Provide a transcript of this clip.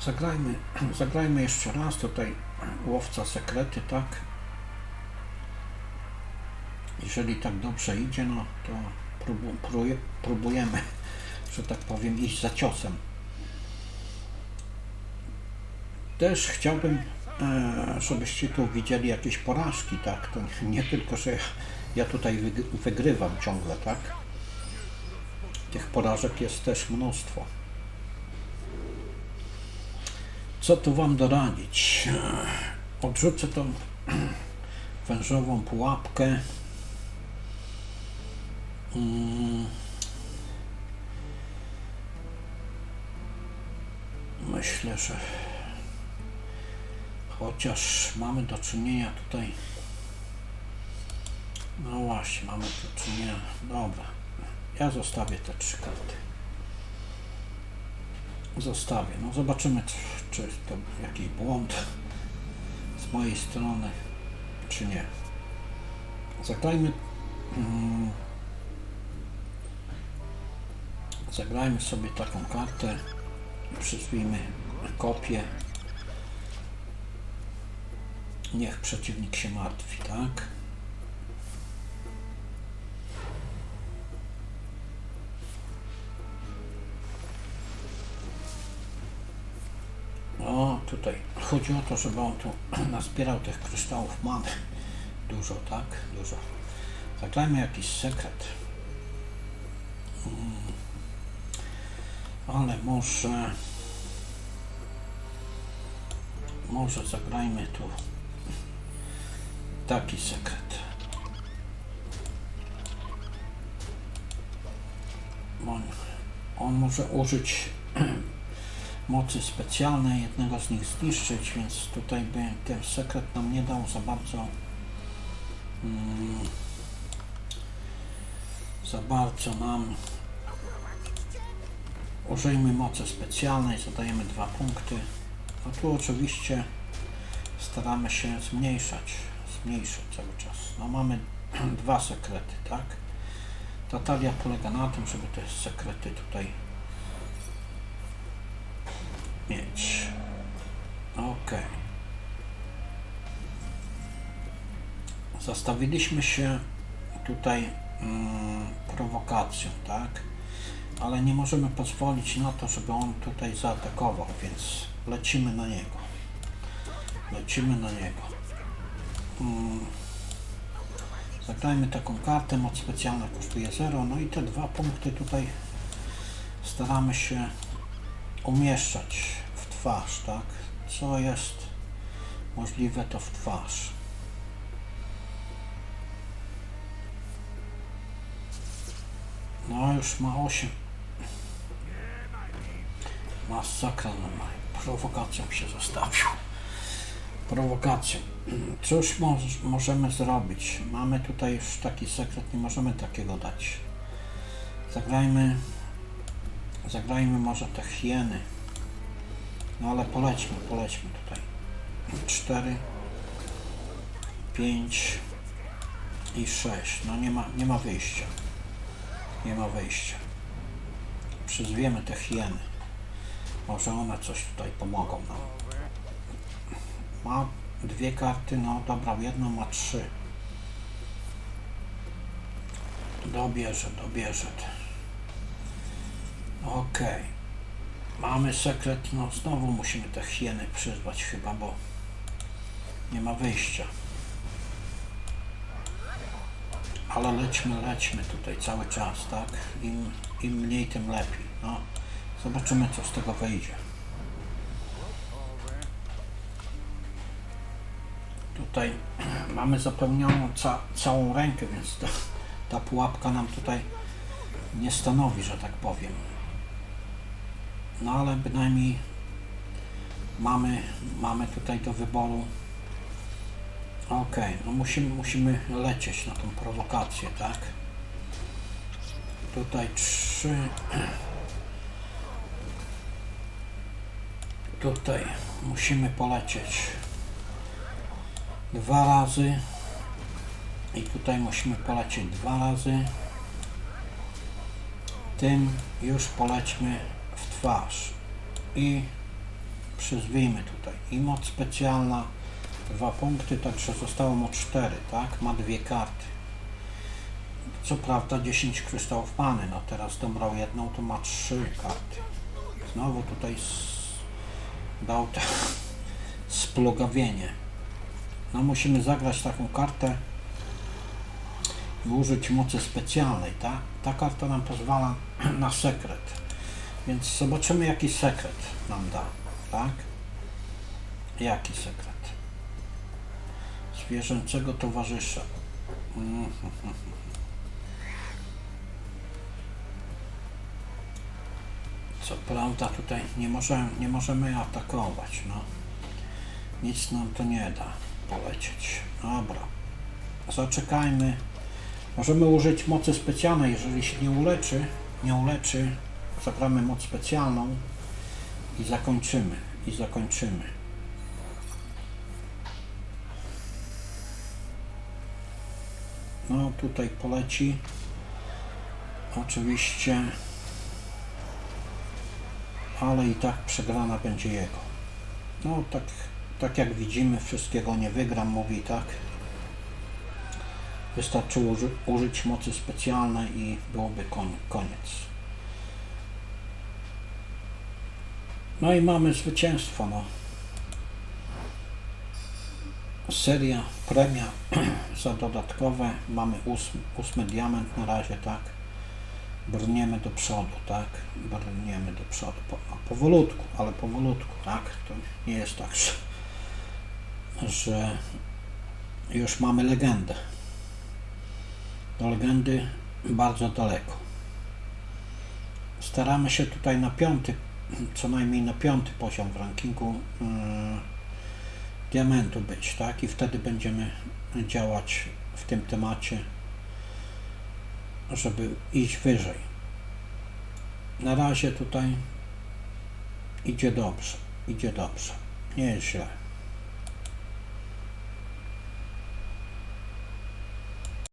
Zagrajmy, zagrajmy jeszcze raz tutaj łowca sekrety, tak? Jeżeli tak dobrze idzie, no to próbu, próbuje, próbujemy, że tak powiem, iść za ciosem. Też chciałbym, e, żebyście tu widzieli jakieś porażki, tak? To nie tylko, że ja tutaj wyg- wygrywam ciągle, tak? Tych porażek jest też mnóstwo. Co tu Wam doradzić? Odrzucę tą wężową pułapkę. Mm. Myślę, że chociaż mamy do czynienia tutaj. No właśnie, mamy do czynienia. Dobra, ja zostawię te trzy karty. Zostawię. No zobaczymy, czy, to jakiś błąd z mojej strony, czy nie. Zagrajmy. Mm, zagrajmy sobie taką kartę. Przyzwijmy kopię. Niech przeciwnik się martwi, tak? Tutaj chodzi o to, żeby on tu nazbierał tych kryształów many. Dużo, tak? Dużo. Zagrajmy jakiś sekret. Mm. Ale może... Może zagrajmy tu taki sekret. On, on może użyć mocy specjalnej, jednego z nich zniszczyć, więc tutaj by ten sekret nam nie dał za bardzo mm, za bardzo nam. Użyjmy mocy specjalnej, zadajemy dwa punkty. A tu oczywiście staramy się zmniejszać zmniejszać cały czas. No mamy dwa sekrety, tak? Ta talia polega na tym, żeby te sekrety tutaj mieć. Ok. Zastawiliśmy się tutaj mm, prowokacją, tak? Ale nie możemy pozwolić na to, żeby on tutaj zaatakował, więc lecimy na niego. Lecimy na niego. Mm. Zagrajmy taką kartę, moc specjalna kosztuje 0, no i te dwa punkty tutaj staramy się umieszczać w twarz, tak? Co jest możliwe, to w twarz. No już ma 8. Masakra normalnie. Prowokacją się zostawił. Prowokacją. Cóż moż, możemy zrobić? Mamy tutaj już taki sekret, nie możemy takiego dać. Zagrajmy Zagrajmy może te hieny. No ale polećmy, polećmy tutaj. 4, 5 i 6. No nie ma, nie ma wyjścia. Nie ma wyjścia. Przyzwiemy te hieny. Może one coś tutaj pomogą nam. Ma dwie karty, no dobra, jedną ma trzy. Dobierze, dobierze. Okej. Mamy sekret, no znowu musimy te hieny przyzwać chyba, bo nie ma wyjścia. Ale lećmy, lećmy tutaj cały czas, tak? Im, im mniej, tym lepiej. No, zobaczymy, co z tego wyjdzie. Tutaj mamy zapełnioną ca całą rękę, więc ta, ta pułapka nam tutaj nie stanowi, że tak powiem. No ale bynajmniej mamy, mamy tutaj do wyboru. Ok, no musimy, musimy lecieć na tą prowokację, tak? Tutaj trzy. Tutaj musimy polecieć dwa razy. I tutaj musimy polecieć dwa razy. Tym już polećmy twarz. I przyzwijmy tutaj. I moc specjalna, dwa punkty, także zostało mu cztery, tak? Ma dwie karty. Co prawda 10 kryształów many, no teraz dobrał jedną, to ma trzy karty. Znowu tutaj dał te splugawienie. No musimy zagrać taką kartę i użyć mocy specjalnej, tak? Ta karta nam pozwala na sekret. Więc zobaczymy jaki sekret nam da, tak? Jaki sekret? Zwierzęcego towarzysza. Co prawda tutaj nie możemy, nie możemy atakować, no. Nic nam to nie da polecieć. Dobra. Zaczekajmy. Możemy użyć mocy specjalnej, jeżeli się nie uleczy. Nie uleczy, zagramy moc specjalną i zakończymy. I zakończymy. No tutaj poleci. Oczywiście. Ale i tak przegrana będzie jego. No tak, tak jak widzimy, wszystkiego nie wygram, mówi tak. Wystarczy uży, użyć mocy specjalnej i byłoby koniec. No i mamy zwycięstwo. No. Seria, premia za dodatkowe. Mamy ósmy, ósmy diament na razie, tak. Brniemy do przodu, tak. Brniemy do przodu. Po, a powolutku, ale powolutku, tak. To nie jest tak, że, że już mamy legendę. Do legendy bardzo daleko. Staramy się tutaj na piąty, co najmniej na piąty poziom w rankingu yy, diamentu być, tak? I wtedy będziemy działać w tym temacie, żeby iść wyżej. Na razie tutaj idzie dobrze, idzie dobrze, nie jest źle.